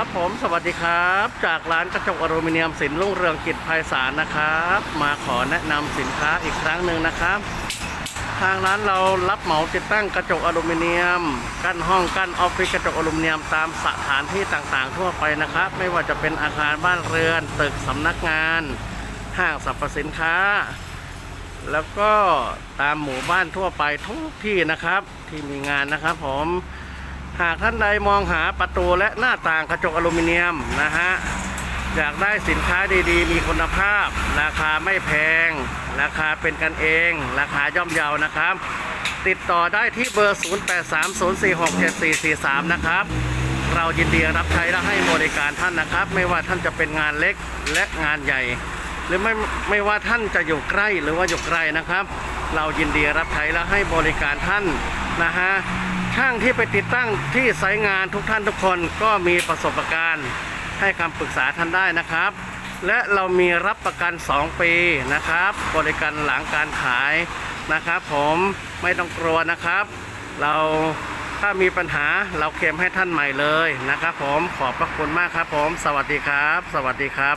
ครับผมสวัสดีครับ จากร้านกระจกอลูมิเนียมสินรุ่งเรืองกิจไพศาลนะครับ มาขอแนะนำสินค้าอีกครั้งหนึ่งนะครับ ทางร้านเรารับเหมาติดตั้งกระจกอลูมิเนียม กั้นห้องกั้นออฟฟิศกระจกอลูมิเนียมตามสถานที่ต่างๆ ทั่วไปนะครับ ไม่ว่าจะเป็นอาคารบ้านเรือน ตึกสำนักงาน ห้างสรรพสินค้า แล้วก็ตามหมู่บ้านทั่วไปทุกที่นะครับ ที่มีงานนะครับผม หากท่านใดมองหาประตูและหน้าต่างกระจกอลูมิเนียมนะฮะอยากได้สินค้าดีๆ มีคุณภาพ ราคาไม่แพง ราคาเป็นกันเอง ราคาย่อมเยานะครับ ติดต่อได้ที่เบอร์ 0830467443 นะครับ เรายินดีรับใช้และให้บริการท่านนะครับ ไม่ว่าท่านจะเป็นงานเล็กและงานใหญ่ หรือไม่ไม่ว่าท่านจะอยู่ใกล้หรือว่าอยู่ไกลนะครับ เรายินดีรับใช้และให้บริการท่านนะฮะ ช่างที่ไปติดตั้งที่ไซต์งานทุกท่านทุกคนก็มีประสบการณ์ให้คำปรึกษาท่านได้นะครับ และเรามีรับประกัน 2 ปีนะครับ บริการหลังการขายนะครับผมไม่ต้องกลัวนะครับ เราถ้ามีปัญหาเราเคลมให้ท่านใหม่เลยนะครับผมขอบพระคุณมากครับผม สวัสดีครับ สวัสดีครับ